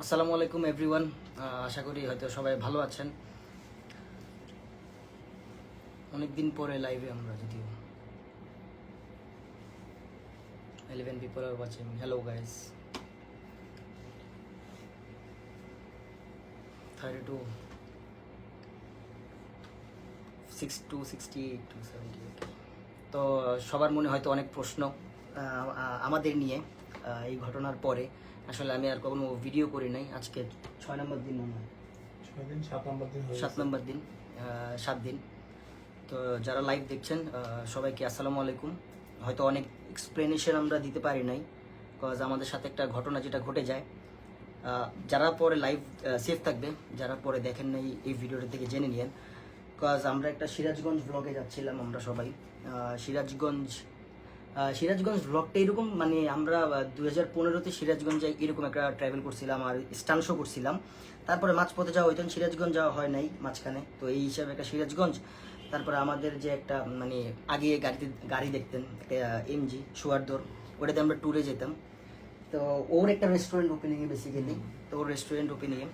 আসসালামু আলাইকুম এভরিওয়ান আশা করি হয়তো সবাই ভালো আছেন। অনেকদিন পরে লাইভে আমরা যদিও। Eleven people are watching hello guys thirty two six two sixty eight two seventy তো, সবার মনে হয়তো অনেক প্রশ্ন আমাদের নিয়ে এই ঘটনার পরে। আসলে আমি আর কখনো ভিডিও করি নাই। আজকে ছয় নম্বর দিন মনে হয়। সাত নম্বর দিন সাত দিন তো যারা লাইভ দেখছেন সবাইকে আসসালামু আলাইকুম। হয়তো অনেক এক্সপ্লেনেশন আমরা দিতে পারি নাই কজ আমাদের সাথে একটা ঘটনা যেটা ঘটে যায়। যারা পরে লাইভ সেফ থাকবে যারা পরে দেখেন নাই এই ভিডিওটা থেকে জেনে নিয়েন। কজ আমরা একটা সিরাজগঞ্জ ব্লগে যাচ্ছিলাম আমরা সবাই। সিরাজগঞ্জ সিরাজগঞ্জ ব্লগটা এরকম মানে আমরা দু হাজার পনেরোতে সিরাজগঞ্জে এরকম একটা ট্রাভেল করছিলাম আর স্টান শো করছিলাম। তারপরে মাঝপথে যাওয়া হইতো সিরাজগঞ্জ যাওয়া হয় নাই মাঝখানে। তো এই হিসাবে একটা সিরাজগঞ্জ। তারপরে আমাদের যে একটা মানে আগে গাড়িতে, গাড়ি দেখতেন, একটা এমজি সুয়ারদোর ওটাতে আমরা ট্যুরে যেতাম। তো ওর একটা রেস্টুরেন্ট ওপেনিংয়ে বেসিক্যালি তো ওর রেস্টুরেন্ট ওপেনিংয়ে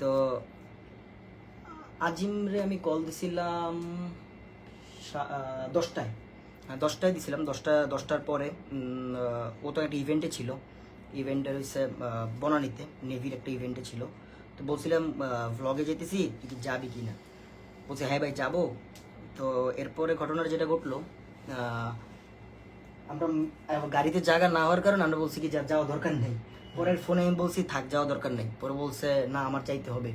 তো আজিমরে আমি কল দিছিলাম দশটায়। দশটায় দিছিলাম, দশটা, দশটার পরে ও তো একটা ইভেন্টে ছিল। ইভেন্টের হচ্ছে বনানীতে নেভির একটা ইভেন্টে ছিল। তো বলছিলাম ভ্লগে যেতেছি, তুই যাবি কি না বলছি হ্যাঁ ভাই, যাব। তো এরপরে ঘটনাটা যেটা ঘটলো আমরা গাড়িতে জায়গা না হওয়ার কারণে আমরা বলছি কি, যা যাওয়া দরকার নেই। পরের ফোনে আমি বলছি, থাক যাওয়া দরকার নেই। পরে বলছে, না, আমার চাইতে হবে।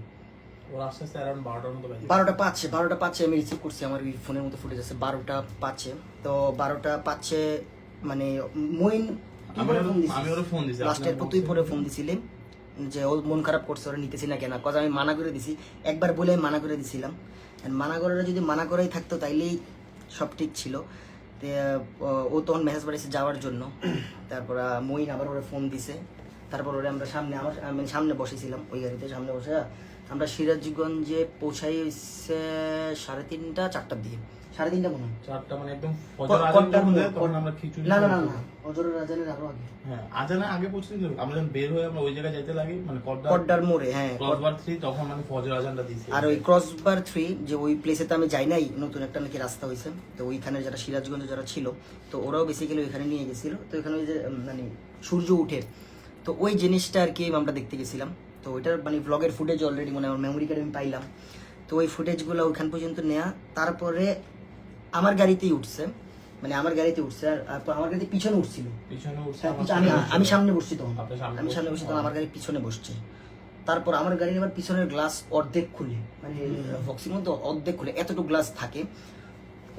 বারোটা পাচ্ছে বারোটা পাচ্ছে আমি রিসিভ করছি আমার ওই ফোনের মধ্যে ফুটেজ আছে বারোটা পাচ্ছে তো বারোটা পাচ্ছে মানে মইন লাস্টের পর তুই ফোন দিছিলি যে ও মন খারাপ করছে ওরা নিতেছি না কেন? কজ আমি মানা করে দিছি একবার বলে আমি মানা করে দিছিলাম। মানা করাটা যদি মানা করাই থাকতো তাইলেই সব ঠিক ছিল। ও- তখন মেসেজ পাঠিয়েছে যাওয়ার জন্য। তারপর মইন আবার ওরা ফোন দিছে। তারপর ওরা আমরা সামনে আমার আমি সামনে বসেছিলাম ওই গাড়িতে সামনে বসে। আমরা সিরাজগঞ্জে পৌঁছাই হচ্ছে সাড়ে তিনটা চারটার দিকে। সাড়ে তিনটা মনে হয়। চারটা মানে একদম ফজর আজান কট্টার যখন দেয় মোড়, তখন আমরা খিচুড়ি না না না না অজরের রাজানের আরও আগে। হ্যাঁ আজানে আগে পৌঁছে দিল আমরা যখন বের হয়ে আমরা ওই জায়গায় যাইতে লাগি মানে কড্ডা কড্ডার মোড়ে হ্যাঁ ক্রসবার থ্রি তখন মানে ফজর আজানটা দিছি আর ওই ক্রসবার থ্রি যে ওই প্লেসে তো আমি যাই নাই নতুন একটা নাকি রাস্তা হয়েছে তো ওইখানে যারা সিরাজগঞ্জে যারা ছিল তো ওরাও বেসিক্যালি ওইখানে নিয়ে গেছিল। তো ওইখানে ওই যে মানে সূর্য উঠে। তো ওই জিনিসটা আর কি আমরা দেখতে গেছিলাম। তো ওইটার মানে ব্লগের ফুটেজ অলরেডি মানে আমার মেমোরি কার্ডে আমি পাইলাম। তো ওই ফুটেজগুলো ওইখান পর্যন্ত নেয়া তারপরে আমার গাড়িতেই উঠছে। মানে আমার গাড়িতে উঠছে আর আমার গাড়িতে পিছনে উঠছিল। উঠছে হ্যাঁ, আমি সামনে। আমি সামনে বসছি তখন। আমি সামনে বসছি তখন আমার গাড়ির পিছনে বসছে। তারপর আমার গাড়ির আবার পিছনের গ্লাস অর্ধেক খুলে। মানে বক্সির মধ্যে অর্ধেক খুলে এতটুকু গ্লাস থাকে।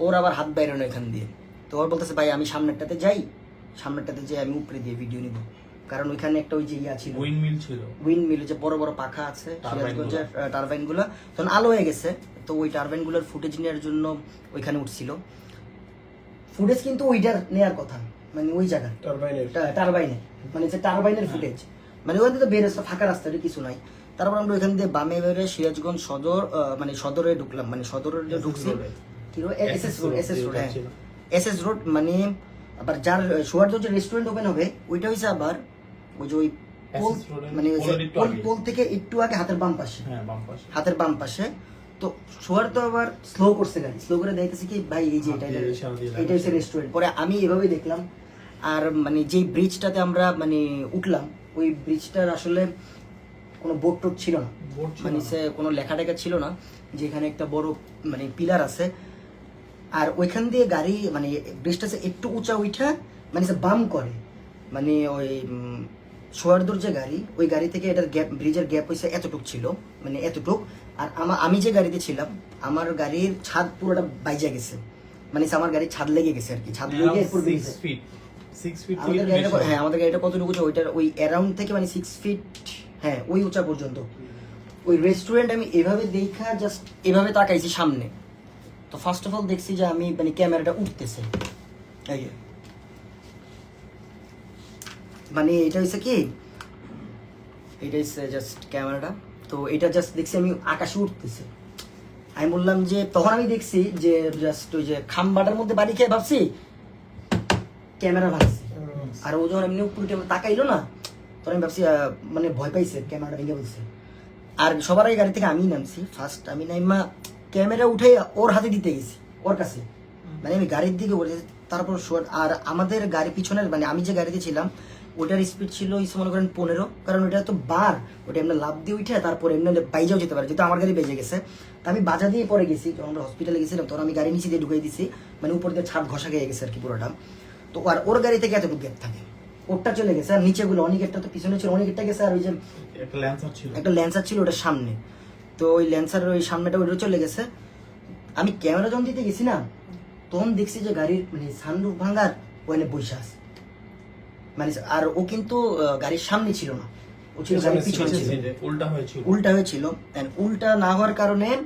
ওর আবার হাত বাইরে এখান দিয়ে। তো ওর বলতেছে ভাই আমি সামনেরটাতে যাই সামনেরটাতে যাই আমি উপরে দিয়ে ভিডিও নিব। কারণ ওইখানে একটা ওই যে ইয়া ছিল। উইন্ড মিল ছিল। উইন্ড মিল যে বড় বড় পাখা আছে সিরাজগঞ্জের টারবাইনগুলো তখন আলো হয়ে গেছে তো ওই টারবাইনগুলোর ফুটেজ নেওয়ার জন্য ওইখানে উঠছিল। ফুটেজ কিন্তু ওইটার নেয়ার কথা মানে ওই জায়গা। টারবাইনের। টারবাইনে মানে যে টারবাইনের ফুটেজ। মানে ওখানে তো বের রাস্তা ফাঁকা রাস্তা ওটা কিছু নাই। তারপর আমরা ওইখান দিয়ে বামে বেরে সিরাজগঞ্জ সদর আহ, মানে সদরে ঢুকলাম মানে সদরে যে ঢুকছি রোডে। কি road S S road S S road হ্যাঁ। এস এস রোড মানে আবার যার সুয়ার্দ যে রেস্টুরেন্ট ওপেন হবে ওইটা হয়েছে আবার ওই যে ওই মানে পোল। থেকে একটু আগে হাতের বাম পাশে? হ্যাঁ হাতের বাম পাশে। তো সোয়ার তো আবার স্লো করছে গাড়ি। স্লো করে দেখতেছি কি ভাই এই যে হাত এটা হচ্ছে রেস্টুরেন্ট পরে আমি এভাবেই দেখলাম। আর মানে যেই ব্রিজটাতে আমরা মানে উঠলাম ওই ব্রিজটার আসলে কোনো বোট টোট ছিল না। মানে সে কোনো লেখা টেখা ছিল না যেখানে একটা বড় মানে পিলার আছে। আর ওইখান দিয়ে গাড়ি মানে ব্রিজটা সে একটু উঁচা উঠা মানে সে বাম করে। মানে ওই সোয়ারদুর যে গাড়ি ওই গাড়ি থেকে এটার গ্যাপ ব্রিজের গ্যাপ হয়েছে এতটুক ছিল মানে এতটুক। আর আমার আমি যে গাড়িতে ছিলাম আমার গাড়ির ছাদ পুরোটা বাইজা গেছে। মানে আমার গাড়ির ছাদ লেগে গেছে আর কি ছাদ লেগে ফিট আমাদের গাড়িটা হ্যাঁ আমাদের গাড়িটা কতটুকু উঁচু ওইটার ওই অ্যারাউন্ড থেকে মানে সিক্স ফিট হ্যাঁ ওই উঁচা পর্যন্ত। ওই রেস্টুরেন্ট আমি এভাবে দেখা জাস্ট এভাবে তাকাইছি সামনে। তো ফার্স্ট অফ অল দেখছি যে আমি মানে ক্যামেরাটা উঠতেছে। এই। মানে এটা হচ্ছে কি? এটা হচ্ছে জাস্ট ক্যামেরাটা তো এটা জাস্ট দেখছি আমি আকাশে উঠতেছে। আমি বললাম যে তখন আমি দেখছি যে জাস্ট ওই যে খাম্বাটার মধ্যে বাড়ি খেয়ে ভাবছি ক্যামেরা ভাঙছি। আর ও যখন এমনি উপরে তাকাইলো না তখন আমি ভাবছি মানে ভয় পাইছে ক্যামেরাটা ভেঙে বলছে। আর সবার আগে গাড়ি থেকে আমি নামছি ফার্স্ট আমি নাইমা ক্যামেরা উঠে ওর হাতে দিতে গেছি ওর কাছে। মানে আমি গাড়ির দিকে বলে তারপর আর আমাদের গাড়ি পিছনের মানে আমি যে গাড়িতে ছিলাম ওটার স্পিড ছিল ইসে মনে করেন পনেরো কারণ ওটা তো বার। ওটা এমনি লাভ দিয়ে উঠে তারপর এমনি বাইজাও যেতে পারে যেহেতু আমার গাড়ি বেজে গেছে। তা আমি বাজা দিয়ে পরে গেছি যখন আমরা হসপিটালে গেছিলাম তখন আমি গাড়ি নিচে দিয়ে ঢুকিয়ে দিছি মানে উপর দিয়ে ছাদ ঘষা গিয়ে গেছে আর কি পুরোটা। তো আর ওর গাড়ি থেকে এতটুকু গ্যাপ থাকে। ওরটা চলে গেছে আর নিচেগুলো অনেকেরটা তো পিছনে ছিল অনেকেরটা গেছে আর ওই যে একটা ল্যান্সার ছিল। একটা ল্যান্সার ছিল ওটার সামনে। তো ওই ল্যান্সারের ওই সামনেটা ওইটা চলে গেছে। আমি ক্যামেরা যখন দিতে গেছি না তখন দেখছি যে গাড়ির মানে সানরুফ ভাঙার ওখানে আছে। মানে আর ও কিন্তু গাড়ির সামনে ছিল না। ও ছিল গাড়ির পিছনে ছিল উল্টা হয়েছিল। উল্টা হয়েছিল। উল্টা না হওয়ার কারণে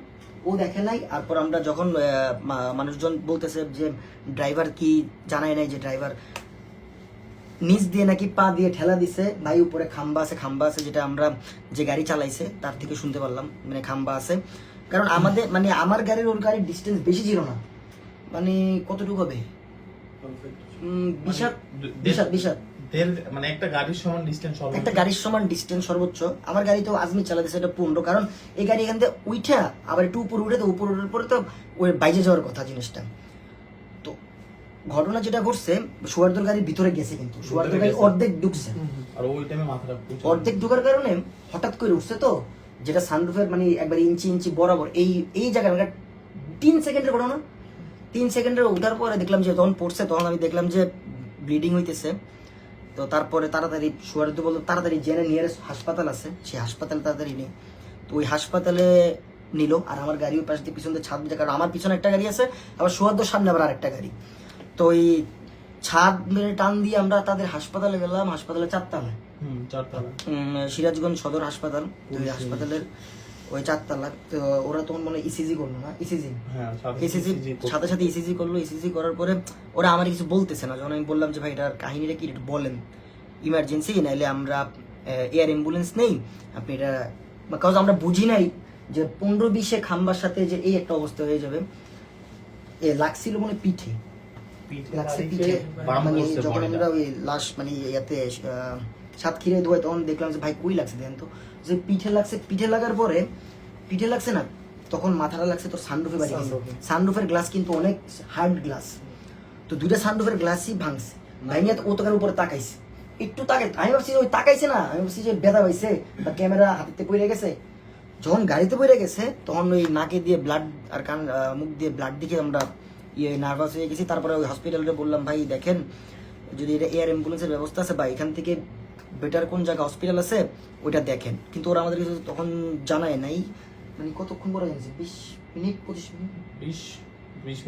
ও দেখে নাই। তারপর আমরা যখন আহ, মা- মানুষজন বলতেছে যে ড্রাইভার কি জানায় নাই যে ড্রাইভার নিচ দিয়ে নাকি পা দিয়ে ঠেলা দিছে? ভাই উপরে খাম্বা আছে খাম্বা আছে যেটা আমরা যে গাড়ি চালাইছে তার থেকে শুনতে পারলাম। মানে খাম্বা আছে। কারণ আমাদের মানে আমার গাড়ির ওর গাড়ির ডিস্টেন্স বেশি ছিল না। মানে কতটুকু হবে? উম, বিশাল দে- বিশাল বিশাল দেড় মানে একটা গাড়ির সমান ডিস্টেন্স হবে একটা গাড়ির সমান ডিস্টেন্স সর্বোচ্চ। আমার গাড়ি তো আজমি চালাতেছে এটা পনেরো। কারণ এই গাড়ি এখান থেকে উঠা আবার একটু উপর উঠে তো উপর উঠার পরে তো ওই যাওয়ার কথা জিনিসটা। তো ঘটনা যেটা ঘটছে সুয়ার্দর গাড়ির ভিতরে গেছে কিন্তু। সুয়ার্দর গাড়ি অর্ধেক ঢুকছে আর ওই টাইমে মাথাটা অর্ধেক ঢুকার কারণে হঠাৎ করে উঠছে তো যেটা সানরুফের মানে একবার ইঞ্চি ইঞ্চি বরাবর। এই এই জায়গায় মানে তিন সেকেন্ডের ঘটনা। তিন সেকেন্ডের উঠার পরে দেখলাম যে যখন পড়ছে তখন আমি দেখলাম যে ব্লিডিং হইতেছে। তো তারপরে তাড়াতাড়ি সুয়ারিতে বলতো তাড়াতাড়ি জেনে নিয়ারেস্ট হাসপাতাল আছে। সেই হাসপাতালে তাড়াতাড়ি নেই। তো ওই হাসপাতালে নিল আর আমার গাড়ি ওই পাশ দিয়ে পিছন দিয়ে ছাদ কারণ আমার পিছনে একটা গাড়ি আছে আবার সুয়াদ্দর সামনে আবার আরেকটা গাড়ি। তো ওই ছাদ মেরে টান দিয়ে আমরা তাদের হাসপাতালে গেলাম হাসপাতালে চারতলায়। হুম সিরাজগঞ্জ সদর হাসপাতাল তো ওই হাসপাতালের ওই চারতলা তো ওরা তখন মনে ইসিজি করল না? ইসিজি হ্যাঁ ইসিজি সাথে সাথে ইসিজি করল ইসিজি করার পরে ওরা আমার কিছু বলতেছে না। যখন আমি বললাম যে ভাই এটার কাহিনীটা কি? একটু বলেন। ইমার্জেন্সি নাইলে আমরা এয়ার অ্যাম্বুলেন্স নেই। আপনি এটা বিকজ আমরা বুঝি নাই যে পনেরো বিশে খাম্বার সাথে যে এই একটা অবস্থা হয়ে যাবে এ লাগছিল মনে পিঠে। পিঠে লাগছে পিঠে। মানে যখন আমরা ওই লাশ মানে ইয়াতে আহ, সাতক্ষীরায় ধোয় তখন দেখলাম যে ভাই কই লাগছে দেন তো? যে পিঠে লাগছে পিঠে লাগার পরে পিঠে লাগছে না তখন মাথাটা লাগছে তোর সানরুফে বাড়ি। সানরুফের গ্লাস কিন্তু অনেক হার্ড গ্লাস তো দুইটা সানরুফের গ্লাসই ভাঙছে। ভাঙিয়ে তো ও তোকার উপরে তাকাইছে। একটু তাকাই আমি ভাবছি ওই তাকাইছে না আমি ভাবছি যে বেদা পাইছে বা ক্যামেরা হাতে পড়ে গেছে। যখন গাড়িতে পড়ে গেছে তখন ওই নাকে দিয়ে ব্লাড আর কান মুখ দিয়ে ব্লাড দেখে আমরা ইয়ে নার্ভাস হয়ে গেছি। তারপরে ওই হসপিটালে বললাম ভাই দেখেন যদি এটা এয়ার অ্যাম্বুলেন্সের ব্যবস্থা আছে বা এখান থেকে বেটার কোন জায়গা হসপিটাল আছে ওইটা দেখেন। কিন্তু ওরা আমাদের তখন জানায় নাই। মানে কতক্ষণ পরে জানছে? বিশ মিনিট পঁচিশ মিনিট? বিশ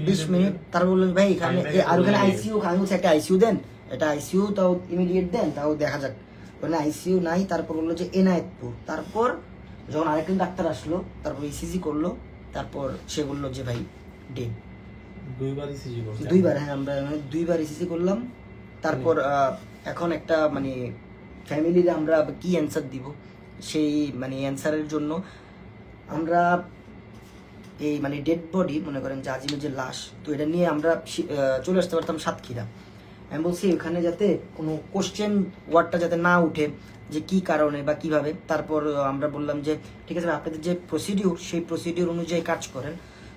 বিশ মিনিট। তারপর বললেন ভাই এখানে আর ওখানে আইসিইউ আমি বলছি একটা আইসিইউ দেন। এটা আইসিইউ তাও ইমিডিয়েট দেন তাও দেখা যাক। ওখানে আইসিইউ নাই। তারপর বলল যে এনায়েতপুর তারপর যখন আরেকজন ডাক্তার আসলো তারপর ইসিজি করল তারপর সে বলল যে ভাই ডেড দুইবার ইসিজি করছে। দুইবার হ্যাঁ আমরা মানে দুইবার ইসিজি করলাম। তারপর এখন একটা মানে ফ্যামিলির আমরা কি অ্যান্সার দিব? সেই মানে অ্যান্সারের জন্য আমরা এই মানে ডেড বডি মনে করেন যে আজিমের যে লাশ তো এটা নিয়ে আমরা চলে আসতে পারতাম সাতক্ষীরা। আমি বলছি ওখানে যাতে কোনো কোশ্চেন ওয়ার্ডটা যাতে না উঠে যে কি কারণে বা কীভাবে। তারপর আমরা বললাম যে ঠিক আছে আপনাদের যে প্রসিডিউর সেই প্রসিডিউর অনুযায়ী কাজ করেন।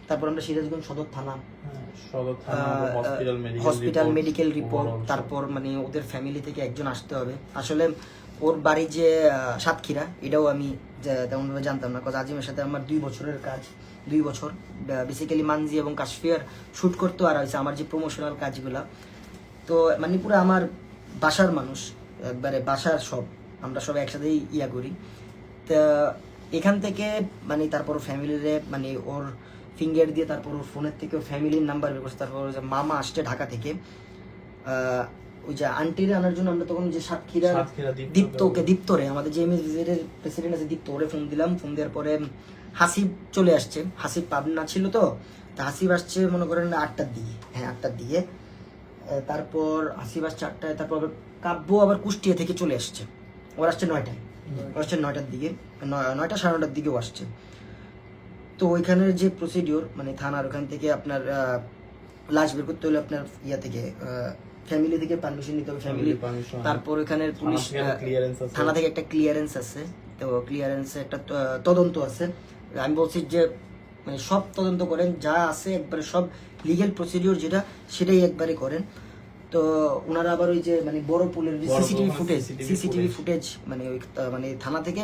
তারপর আমরা সিরাজগঞ্জ সদর থানা হ্যাঁ, হসপিটাল মেডিকেল রিপোর্ট তারপর মানে ওদের ফ্যামিলি থেকে একজন আসতে হবে। আসলে ওর বাড়ি যে সাতক্ষীরা এটাও আমি তেমনভাবে জানতাম না কাজ আজিমের সাথে আমার দুই বছরের কাজ দুই বছর। বেসিক্যালি মানজি এবং কাশ্মীর শ্যুট করতো আর হয়েছে আমার যে প্রমোশনাল কাজগুলা। তো মানে পুরো আমার বাসার মানুষ একবারে বাসার সব আমরা সব একসাথেই ইয়া করি। তা এখান থেকে মানে তারপর ফ্যামিলিরে মানে ওর ফিঙ্গার দিয়ে তারপর ওর ফোনের থেকে ফ্যামিলির নাম্বার বের করছে। তারপর যে মামা আসছে ঢাকা থেকে। ওই যে আন্টির আনার জন্য আমরা তখন যে সাতক্ষীরা দীপ্ত- দীপ্তকে দীপ্তরে আমাদের যে এমএস ভিজিটের প্রেসিডেন্ট আছে দীপ্ত ওরে ফোন দিলাম। ফোন দেওয়ার পরে হাসিব চলে আসছে। হাসিব পাবনা ছিল তো তা হাসিব আসছে মনে করেন আটটার দিকে। হ্যাঁ আটটার দিকে। তারপর হাসিব আসছে আটটায় তারপর আবার কাব্য আবার কুষ্টিয়া থেকে চলে আসছে। ওর আসছে নয়টায়। ওর আসছে নয়টার দিকে নয়- নয়টা সাড়ে নটার দিকেও আসছে। তো ওইখানের যে প্রসিডিওর মানে থানার ওখান থেকে আপনার লাশ বের করতে হলে আপনার ইয়া থেকে ফ্যামিলি থেকে পারমিশন নিতে হবে ফ্যামিলি তারপর এখানে পুলিশ। থানা থেকে একটা ক্লিয়ারেন্স আছে। তো ক্লিয়ারেন্সে একটা তদন্ত আছে। আমি বলছি যে মানে সব তদন্ত করেন যা আছে একবারে সব লিগেল প্রসিডিওর যেটা সেটাই একবারে করেন। তো ওনারা আবার ওই যে মানে বড় পুলের সিসিটিভি ফুটেজ সিসিটিভি। ফুটেজ মানে ওই মানে থানা থেকে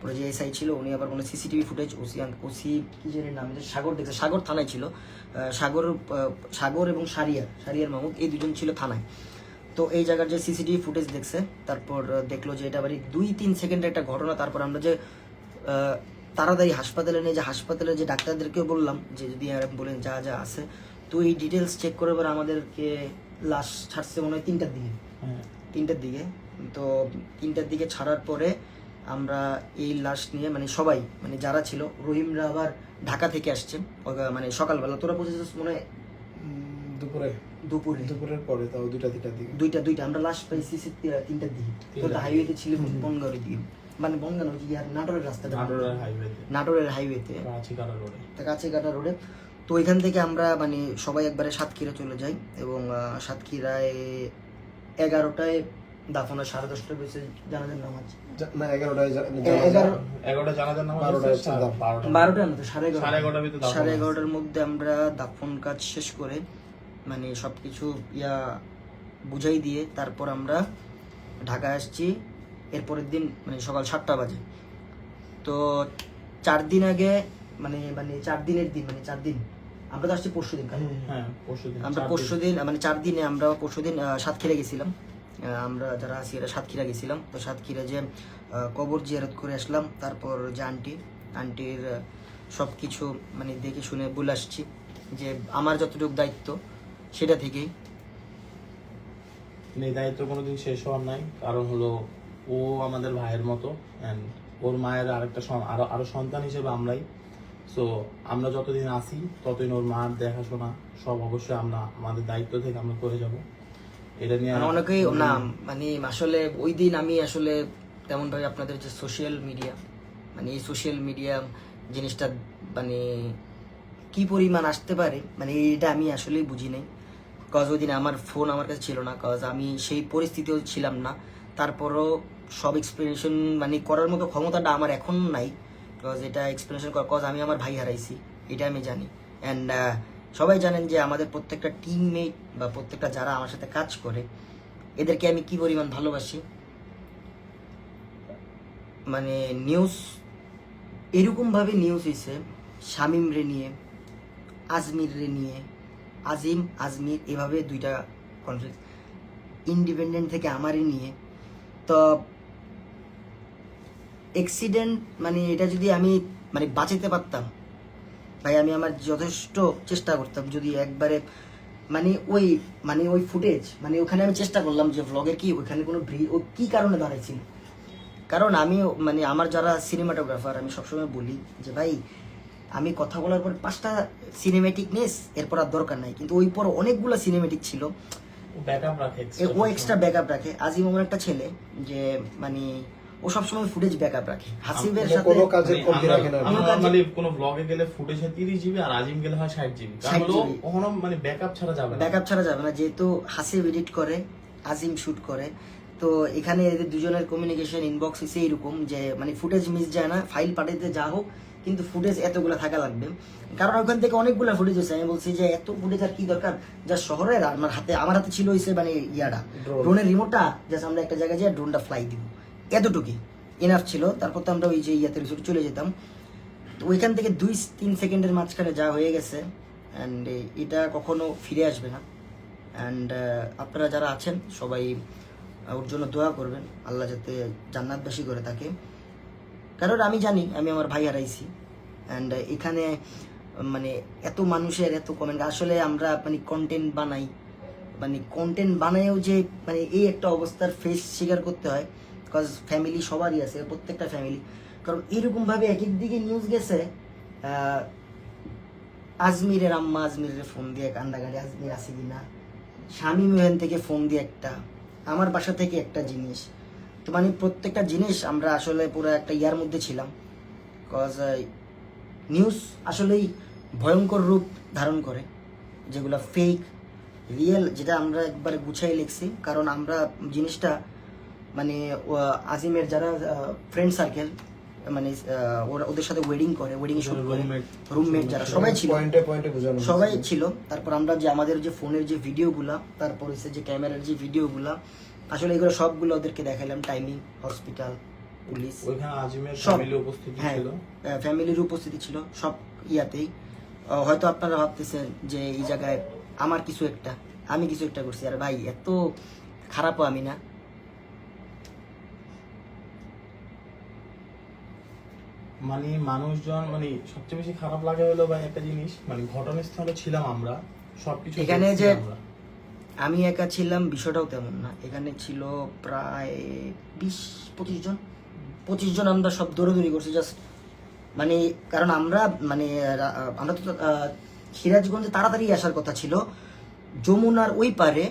পুরো যে এসআই ছিল উনি আবার কোনো সিসিটিভি ফুটেজ ওসি ওসি কি জানি নাম যে সাগর দেখছে সাগর থানায় ছিল সাগর সাগর এবং সারিয়ার সারিয়ার মাহমুদ এই দুজন ছিল থানায় তো এই জায়গার যে সিসিটিভি ফুটেজ দেখছে তারপর দেখল যে এটা বাড়ি দুই তিন সেকেন্ডের একটা ঘটনা তারপর আমরা যে তাড়াতাড়ি হাসপাতালে নিয়ে যে হাসপাতালে যে ডাক্তারদেরকেও বললাম যে যদি আর বলেন যা যা আছে তো এই ডিটেলস চেক করে এবার আমাদেরকে লাশ ছাড়ছে মনে হয় তিনটার দিকে। হ্যাঁ। তিনটার দিকে। তো তিনটার দিকে ছাড়ার পরে আমরা এই লাশ নিয়ে মানে সবাই মানে যারা ছিল রহিমরা আবার ঢাকা থেকে আসছে। মানে সকালবেলা। তোরা পৌঁছেছিস মনে হয় দুপুরে। দুপুরে। দুপুরের পরে তাও দুইটা তিনটার দিকে। দুইটা দুইটা। আমরা লাশ পাইছি তিনটার দিকে। তো হাইওয়েতে ছিল বনগাঁওয়ের দিকে। মানে বনগাঁ নয়, ইয়ার নাটোরের রাস্তাটা? নাটোরের হাইওয়েতে নাটোরের হাইওয়েতে কাছি কাটা রোডে কাছে কাটা রোডে তো ওইখান থেকে আমরা মানে সবাই একবারে সাতক্ষীরা চলে যাই এবং সাতক্ষীরায় এগারোটায় দাফন হয় সাড়ে দশটার বেশি জানাজার নামাজ। না এগারোটায় এগারোটা জানাজার নামাজ বারোটা না তো সাড়ে এগারোটা সাড়ে এগারোটার সাড়ে আছে। এগারোটার মধ্যে আমরা দাফন কাজ শেষ করে মানে সব কিছু ইয়া বুঝাই দিয়ে তারপর আমরা ঢাকায় আসছি। এরপরের দিন মানে সকাল সাতটা বাজে। তো চার দিন আগে মানে মানে চার দিনের দিন মানে চার দিন। আমরা তো আসছি পরশু দিন হ্যাঁ আমরা পরশু দিন মানে চার দিনে আমরা পরশু দিন সাতক্ষীরা গেছিলাম। আমরা যারা আছি এরা সাতক্ষীরা গেছিলাম। তো সাতক্ষীরা যে কবর জিয়ারত করে আসলাম তারপর যে আন্টি আন্টির সব কিছু মানে দেখে শুনে বলে আসছি যে আমার যতটুকু দায়িত্ব সেটা থেকেই। এই দায়িত্ব কোনোদিন শেষ হওয়ার নাই। কারণ হলো ও আমাদের ভাইয়ের মতো অ্যান্ড ওর মায়ের আরেকটা আরও আরও সন্তান হিসেবে আমরাই। সো আমরা যতদিন আসি ততদিন ওর মার দেখাশোনা সব অবশ্যই আমরা আমাদের দায়িত্ব থেকে আমরা করে যাব। এটা নিয়ে মানে অনেকেই না মানে আসলে ওই দিন আমি আসলে তেমন ভাবে আপনাদের যে সোশ্যাল মিডিয়া মানে এই সোশ্যাল মিডিয়া জিনিসটা মানে কি পরিমাণ আসতে পারে মানে এটা আমি আসলেই বুঝি নাই। কজ ওই দিন আমার ফোন আমার কাছে ছিল না কজ আমি সেই পরিস্থিতিও ছিলাম না। তারপরও সব এক্সপ্লেনেশন মানে করার মতো ক্ষমতাটা আমার এখন নাই। কজ এটা এক্সপ্লেনেশন করার কজ আমি আমার ভাই হারাইছি, এটা আমি জানি। অ্যান্ড সবাই জানেন যে আমাদের প্রত্যেকটা টিমমেট বা প্রত্যেকটা যারা আমার সাথে কাজ করে, এদেরকে আমি কি পরিমাণ ভালোবাসি? মানে নিউজ এরকমভাবে নিউজ হয়েছে শামিম রে নিয়ে, আজমির রে নিয়ে, আজিম, আজমির, এভাবে দুইটা কনফ্লিক্ট ইন্ডিপেন্ডেন্ট থেকে আমারই নিয়ে। তো অ্যাক্সিডেন্ট মানে এটা যদি আমি মানে বাঁচাতে পারতাম ভাই আমি আমার যথেষ্ট চেষ্টা করতাম যদি একবারে মানে ওই মানে ওই ফুটেজ মানে ওখানে আমি চেষ্টা করলাম যে ভ্লগের কি ওখানে কোনো ও কী কারণে দাঁড়াইছিল কারণ আমি মানে আমার যারা সিনেমাটোগ্রাফার আমি সবসময় বলি যে ভাই আমি কথা বলার পর পাঁচটা সিনেমেটিক নেস এরপর আর দরকার নাই। কিন্তু ওই পর অনেকগুলো সিনেমেটিক ছিল। ও এক্সট্রা ব্যাকআপ রাখে। আজিম আমার একটা ছেলে যে মানে ও সবসময় ফুটেজ ব্যাকআপ রাখে। হাসিবের সাথে কোনো কাজের মানে কমতি রাখে না। আমরা কোনো কোনো ব্লগে গেলে ফুটেজ হয় তিরিশ জিবি আর আজিম গেলে হয় ষাট জিবি কারণ কখনো মানে ব্যাকআপ ছাড়া যাবে না। ব্যাকআপ ছাড়া যাবে না। যেহেতু হাসিব এডিট করে আজিম শুট করে তো এখানে এদের দুজনের কমিউনিকেশন ইনবক্স এসে এরকম যে মানে ফুটেজ মিস যায় না ফাইল পাঠাইতে যা হোক কিন্তু ফুটেজ এতগুলো থাকা লাগবে। কারণ ওখান থেকে অনেকগুলো ফুটেজ হয়েছে। আমি বলছি যে এত ফুটেজ আর কি দরকার? যা শহরের আমার হাতে আমার হাতে ছিল হয়েছে মানে ইয়াটা। ড্রোনের রিমোটটা জাস্ট আমরা একটা জায়গায় যেয়ে ড্রোনটা ফ্লাই দিব। এতটুকুই। এনাফ ছিল। তারপর তো আমরা ওই যে ইয়াতে রিসোর্ট চলে যেতাম। তো ওইখান থেকে দুই, তিন সেকেন্ডের মাঝখানে যা হয়ে গেছে অ্যান্ড এটা কখনো ফিরে আসবে না। অ্যান্ড আপনারা যারা আছেন, সবাই ওর জন্য দোয়া করবেন। আল্লাহ যাতে জান্নাতবাসী করে থাকে কারণ আমি জানি, আমি আমার ভাই হারাইছি। অ্যান্ড এখানে মানে এত মানুষের এত কমেন্ট আসলে আমরা মানে কন্টেন্ট বানাই। মানে কন্টেন্ট বানায়ও যে মানে এই একটা অবস্থার ফেস স্বীকার করতে হয়। বিকজ ফ্যামিলি সবারই আছে, প্রত্যেকটা ফ্যামিলি কারণ এরকমভাবে এক এক দিকে নিউজ গেছে আজমিরের আম্মা আজমিরের ফোন দিয়ে কান্দাগাড়ি আজমির আছে কিনা? স্বামী মেহেন থেকে ফোন দিয়ে একটা, আমার বাসা থেকে একটা জিনিস। তো মানে প্রত্যেকটা জিনিস আমরা আসলে পুরো একটা ইয়ার মধ্যে ছিলাম। কজ নিউজ আসলেই ভয়ঙ্কর রূপ ধারণ করে, যেগুলো ফেক রিয়েল যেটা আমরা একবার গুছাই লিখছি। কারণ আমরা জিনিসটা মানে আজিমের যারা ফ্রেন্ড সার্কেল মানে ওরা ওদের সাথে ওয়েডিং করে ওয়েডিং শুট করে রুমমেট যারা সবাই ছিল। সবাই ছিল। তারপর আমরা যে আমাদের যে ফোনের যে ভিডিওগুলা তারপর হচ্ছে যে ক্যামেরার যে ভিডিওগুলা আসলে এগুলো সবগুলো ওদেরকে দেখাইলাম টাইমিং হসপিটাল পুলিশ ওইখানে আজিমের ফ্যামিলি উপস্থিত ছিল? ফ্যামিলির উপস্থিতি ছিল সব ইয়াতেই। হয়তো আপনারা ভাবতেছেন যে এই জায়গায় আমার কিছু একটা আমি কিছু একটা করছি। আর ভাই এত খারাপও আমি না। মানে মানুষজন মানে সবচেয়ে বেশি খারাপ লাগে হলো ভাই একটা জিনিস মানে ঘটনাস্থলে ছিলাম আমরা সবকিছু এখানে যে- আমি একা ছিলাম বিষয়টাও তেমন না। এখানে ছিল প্রায় বিশ পঁচিশ জন। পঁচিশ জন আমরা সব দৌড়াদৌড়ি করছি জাস্ট মানে কারণ আমরা মানে আমরা তো সিরাজগঞ্জে তাড়াতাড়ি আসার কথা ছিল। যমুনার ওই পারে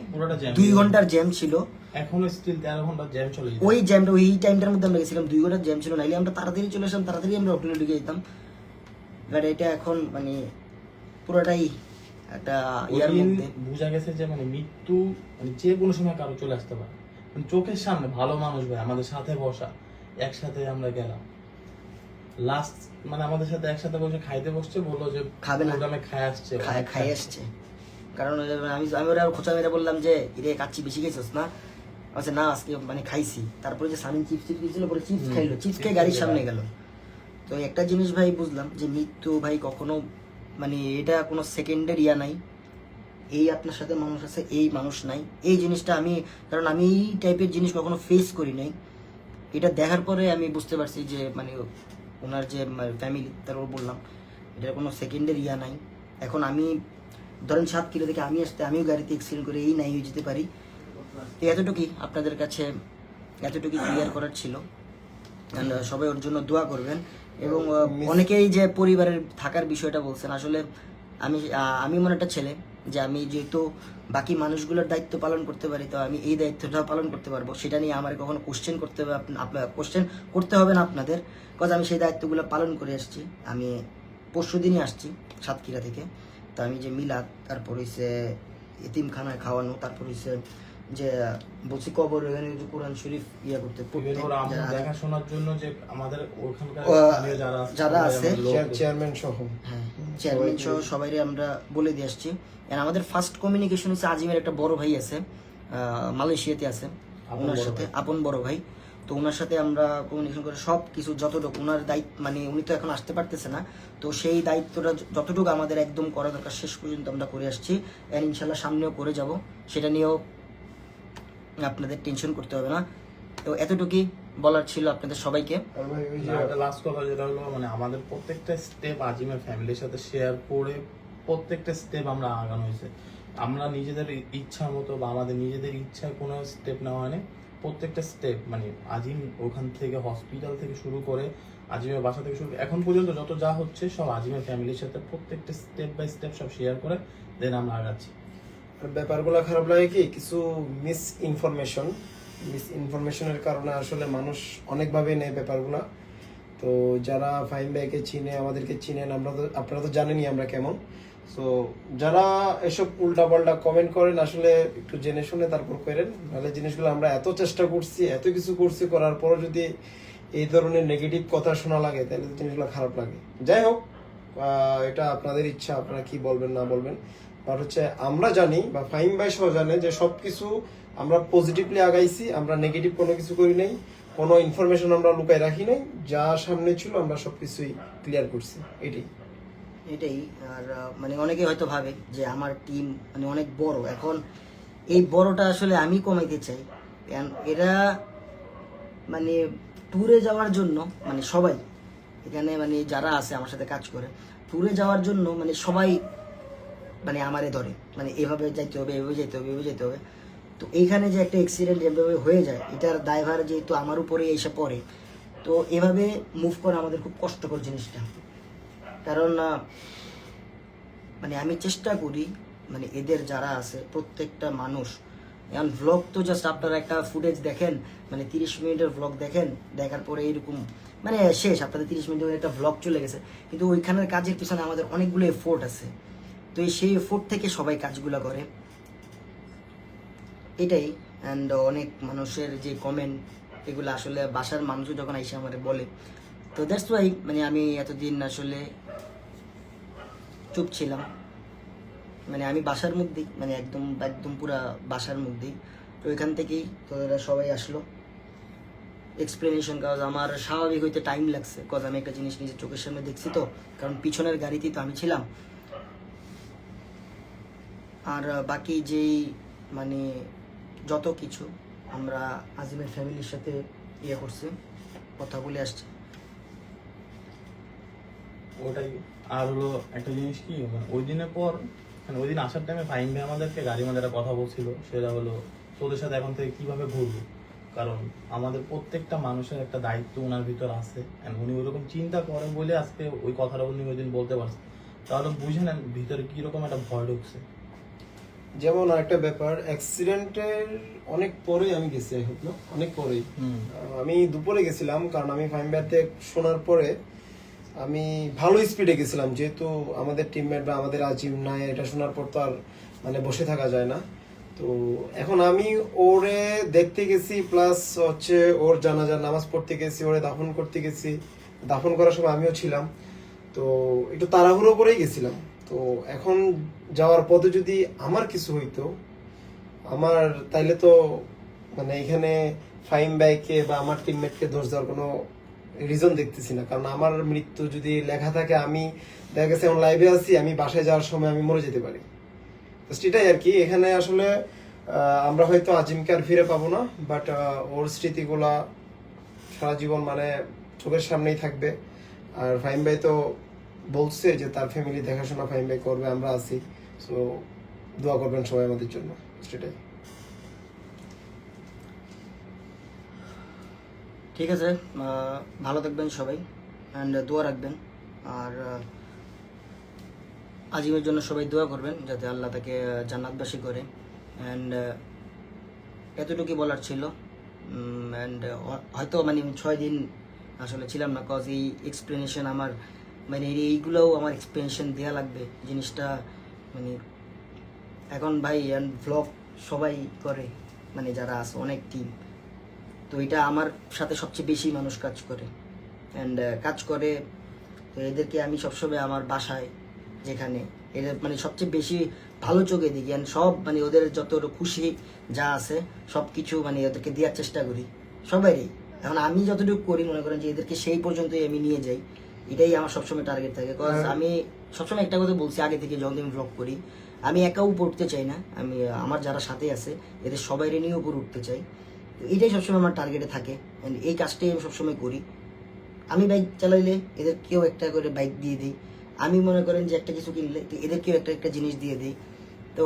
দুই ঘণ্টার জ্যাম ছিল। এখনও স্টিল তেরো ঘণ্টা জ্যাম চলে ওই জ্যামটা ওই টাইমটার মধ্যে আমরা গেছিলাম দুই ঘণ্টার জ্যাম ছিল নাইলে আমরা তাড়াতাড়ি চলে আসলাম তাড়াতাড়ি আমরা হোটেলে ঢুকে যেতাম। এবার এটা এখন মানে পুরোটাই একটা ইয়ার মধ্যে। বোঝা গেছে যে মানে মৃত্যু মানে যে কোনো সময় কারও চলে আসতে পারে। মানে চোখের সামনে ভালো মানুষ ভাই আমাদের সাথে বসা একসাথে আমরা গেলাম। লাস্ট মানে আমাদের সাথে একসাথে বসে খাইতে বসছে বলল যে খাবে না। খাই আসছে। খায় খাই আসছে। কারণ আমি আমি ওরা খোঁচা মেরে বললাম যে ইরে কাচ্চি বেশি খাইছিস না? আচ্ছা না আজকে মানে খাইছি। তারপরে যে সামিন চিপস চিপস দিয়েছিল পরে চিপস খাইলো। চিপস খেয়ে গাড়ির সামনে গেল। গেল। তো একটা জিনিস ভাই বুঝলাম যে মৃত্যু ভাই কখনো মানে এটা কোনো সেকেন্ডের ইয়া নাই। এই আপনার সাথে মানুষ আছে এই মানুষ নাই। এই জিনিসটা আমি কারণ আমি এই টাইপের জিনিস কখনো ফেস করি নাই। এটা দেখার পরে আমি বুঝতে পারছি যে মানে ওনার যে ফ্যামিলি তারপর বললাম এটার কোনো সেকেন্ডের ইয়া নাই। এখন আমি ধরেন সাত কিলো থেকে আমি আসতে আমিও গাড়িতে এক্সিডেন্ট করে এই নাই হয়ে যেতে পারি। তো এতটুকুই আপনাদের কাছে এতটুকুই ক্লিয়ার করার ছিল। সবাই ওর জন্য দোয়া করবেন। এবং অনেকেই যে পরিবারের থাকার বিষয়টা বলছেন আসলে আমি আমি মনে একটা ছেলে যে আমি যেহেতু বাকি মানুষগুলোর দায়িত্ব পালন করতে পারি তো আমি এই দায়িত্বটা পালন করতে পারব। সেটা নিয়ে আমার কখনো কোশ্চেন করতে হবে আপনার কোশ্চেন করতে হবে না আপনাদের। বিকজ আমি সেই দায়িত্বগুলো পালন করে আসছি। আমি পরশু দিনই আসছি সাতক্ষীরা থেকে। আমি যে মিলাদ তারপর হইছে এতিমখানায় খাওয়ানো তারপর হইছে যে বলছি কবর ওখানে যে কোরআন শরীফ ইয়া করতে দেখাশোনার জন্য যে আমাদের ওখানকার যারা আছে, চেয়ারম্যান সহ। হ্যাঁ চেয়ারম্যান সহ সবাই আমরা বলে দিয়ে আসছি। আমাদের ফার্স্ট কমিউনিকেশন হচ্ছে আজিমের একটা বড় ভাই আছে আহ, মালয়েশিয়াতে আছে আপন ওনার সাথে আপন বড় ভাই। তো ওনার সাথে আমরা কমিউনিকেশন করে সব কিছু যতটুকু ওনার দায়িত্ব মানে উনি তো এখন আসতে পারতেছে না, তো সেই দায়িত্বটা যতটুকু আমাদের একদম করা দরকার শেষ পর্যন্ত আমরা করে আসছি আর ইনশাল্লাহ সামনেও করে যাব। সেটা নিয়েও আপনাদের টেনশন করতে হবে না। তো এতটুকুই বলার ছিল আপনাদের সবাইকে। লাস্ট কথা যেটা হলো মানে আমাদের প্রত্যেকটা স্টেপ আজিমের ফ্যামিলির সাথে শেয়ার করে প্রত্যেকটা স্টেপ আমরা আগানো হয়েছে। আমরা নিজেদের ই- ইচ্ছার মতো বা আমাদের নিজেদের ইচ্ছায় কোনো স্টেপ নেওয়া হয়নি। প্রত্যেকটা স্টেপ মানে আজিম ওখান থেকে হসপিটাল থেকে শুরু করে আজিমের বাসা থেকে শুরু এখন পর্যন্ত যত যা হচ্ছে সব আজিমের ফ্যামিলির সাথে প্রত্যেকটা স্টেপ বাই স্টেপ সব শেয়ার করে দেন আমরা আগাচ্ছি। ব্যাপারগুলো খারাপ লাগে কি? কিছু মিস ইনফরমেশন মিস ইনফরমেশনের কারণে আসলে মানুষ অনেকভাবে নেয় ব্যাপারগুলো। তো যারা ফাইন ব্যাগকে চিনে, আমাদেরকে চিনেন, আমরা তো আপনারা তো জানেনই আমরা কেমন। সো যারা এসব উল্টাপাল্টা কমেন্ট করেন, আসলে একটু জেনে শুনে তারপর করেন। নাহলে জিনিসগুলো আমরা এত চেষ্টা করছি, এত কিছু করছি, করার পরও যদি এই ধরনের নেগেটিভ কথা শোনা লাগে, তাহলে জিনিসগুলো খারাপ লাগে। যাই হোক এটা আপনাদের ইচ্ছা, আপনারা কি বলবেন, না বলবেন। বাট হচ্ছে, আমরা জানি, বা ফাহিম ভাই সহ জানে যে সব কিছু আমরা পজিটিভলি আগাইছি, আমরা নেগেটিভ কোনো কিছু করি নাই, কোনো ইনফরমেশন আমরা লুকাই রাখি নাই, যা সামনে ছিল আমরা সব কিছুই ক্লিয়ার করছি, এটাই। এটাই। আর মানে অনেকে হয়তো ভাবে যে আমার টিম মানে অনেক বড়। এখন এই বড়টা আসলে আমি কমাইতে চাই। এরা মানে ট্যুরে যাওয়ার জন্য মানে সবাই, এখানে মানে যারা আছে আমার সাথে কাজ করে ট্যুরে যাওয়ার জন্য মানে সবাই মানে আমারে ধরে। মানে এভাবে যাইতে হবে, এভাবে যেতে হবে, এভাবে যেতে হবে। তো এইখানে যে একটা অ্যাক্সিডেন্ট এভাবে হয়ে যায়, এটার দায়ভার যেহেতু আমার উপরে এসে পড়ে, তো এভাবে মুভ করা আমাদের খুব কষ্টকর জিনিসটা। কারণ মানে আমি চেষ্টা করি মানে এদের যারা আছে, প্রত্যেকটা মানুষ। এখন ভ্লগ তো জাস্ট আপনারা একটা ফুটেজ দেখেন মানে তিরিশ মিনিটের ভ্লগ দেখেন, দেখার পরে এরকম মানে শেষ, আপনাদের তিরিশ মিনিটের একটা ভ্লগ চলে গেছে। কিন্তু ওইখানের কাজের পিছনে আমাদের অনেকগুলো এফোর্ট আছে। তো এই সেই এফোর্ট থেকে সবাই কাজগুলো করে। এটাই অ্যান্ড অনেক মানুষের যে কমেন্ট এগুলো আসলে বাসার মানুষও যখন এসে আমার বলে। তো দ্যাটস ওয়াই মানে আমি এতদিন আসলে চুপ ছিলাম। মানে আমি বাসার মধ্যেই মানে একদম একদম পুরা বাসার মধ্যেই তো ওইখান থেকেই তোরা সবাই আসলো। এক্সপ্লেনেশন কাজ আমার স্বাভাবিক হইতে টাইম লাগছে। কজ আমি একটা জিনিস নিজের চোখের সামনে দেখছি তো, কারণ পিছনের গাড়িতেই তো আমি ছিলাম। আর বাকি যেই মানে যত কিছু আমরা আজিমের ফ্যামিলির সাথে ইয়ে করছি কথা বলে আসছি। ওটাই। আর হলো একটা জিনিস কি মানে ওই দিনের পর মানে ওই দিন আসার টাইমে ফাইন ভাই আমাদেরকে গাড়ি মধ্যে একটা কথা বলছিল সেটা হলো তোদের সাথে এখন থেকে কীভাবে ঘুরবো? কারণ আমাদের প্রত্যেকটা মানুষের একটা দায়িত্ব ওনার ভিতর আছে উনি ওরকম চিন্তা করেন বলে আজকে ওই কথাটা উনি ওই দিন বলতে পারছে। তাহলে বুঝে নেন ভিতরে কীরকম একটা ভয় ঢুকছে। যেমন আরেকটা ব্যাপার অ্যাক্সিডেন্টের অনেক পরেই আমি গেছি না? অনেক পরেই। আমি দুপুরে গেছিলাম কারণ আমি ফাইন ব্যাটে শোনার পরে আমি ভালো স্পিডে গেছিলাম, যেহেতু আমাদের টিমমেট বা আমাদের আজিম নাই, এটা শোনার পর তো আর মানে বসে থাকা যায় না। তো এখন আমি ওরে দেখতে গেছি প্লাস হচ্ছে ওর জানাজার নামাজ পড়তে গেছি, ওরে দাফন করতে গেছি। দাফন করার সময় আমিও ছিলাম। তো একটু তাড়াহুড়ো করেই গেছিলাম। তো এখন যাওয়ার পথে যদি আমার কিছু হইতো, আমার তাইলে তো মানে এখানে ফাইম বাইকে বা আমার টিমমেটকে দোষ দেওয়ার কোনো রিজন দেখতেছি না। কারণ আমার মৃত্যু যদি লেখা থাকে, আমি দেখা গেছে এখন লাইভে আছি, আমি বাসায় যাওয়ার সময় আমি মরে যেতে পারি। তো সেটাই আর কি। এখানে আসলে আমরা হয়তো আজিমকে আর ফিরে পাবো না বাট ওর স্মৃতিগুলা সারা জীবন মানে চোখের সামনেই থাকবে। আর ফাইম ভাই তো বলছে যে তার ফ্যামিলি দেখাশোনা ফাইম ভাই করবে, আমরা আছি। সো দোয়া করবেন সবাই আমাদের জন্য। সেটাই। ঠিক আছে ভালো থাকবেন সবাই অ্যান্ড দোয়া রাখবেন, আর আজিমের জন্য সবাই দোয়া করবেন যাতে আল্লাহ তাকে জান্নাতবাসী করে অ্যান্ড এতটুকুই বলার ছিল অ্যান্ড হয়তো মানে ছয় দিন আসলে ছিলাম না কজ এই এক্সপ্লেনেশন আমার মানে এই- এইগুলোও আমার এক্সপ্লেনেশন দেওয়া লাগবে, জিনিসটা মানে এখন ভাই অ্যান্ড ভ্লগ সবাই করে মানে যারা আছে, অনেক টিম তো এটা আমার সাথে সবচেয়ে বেশি মানুষ কাজ করে। অ্যান্ড কাজ করে তো এদেরকে আমি সবসময় আমার বাসায় যেখানে এদের মানে সবচেয়ে বেশি ভালো চোখে দেখি। অ্যান্ড সব মানে ওদের যত খুশি যা আছে সব কিছু মানে ওদেরকে দেওয়ার চেষ্টা করি। সবারই এখন আমি যতটুকু করি মনে করেন যে এদেরকে সেই পর্যন্তই আমি নিয়ে যাই। এটাই আমার সবসময় টার্গেট থাকে। কজ হ্যাঁ। আমি সবসময় একটা কথা বলছি আগে থেকে যখন আমি ব্লগ করি আমি একা উপর উঠতে চাই না। আমি আমার যারা সাথে আছে এদের সবাই নিয়ে উপর উঠতে চাই। তো এটাই সবসময় আমার টার্গেটে থাকে। And এই কাজটাই আমি সবসময় করি। আমি বাইক চালাইলে এদের কেউ একটা করে বাইক দিয়ে দিই আমি মনে করেন যে একটা কিছু কিনলে তো এদেরকেও একটা একটা জিনিস দিয়ে দিই তো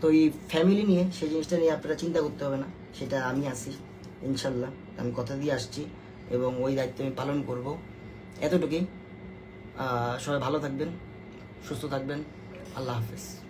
তো এই ফ্যামিলি নিয়ে সেই জিনিসটা নিয়ে আপনারা চিন্তা করতে হবে না। সেটা আমি আসি ইনশাল্লাহ। আমি কথা দিয়ে আসছি এবং ওই দায়িত্ব আমি পালন করব। এতটুকুই। সবাই ভালো থাকবেন, সুস্থ থাকবেন। আল্লাহ হাফেজ।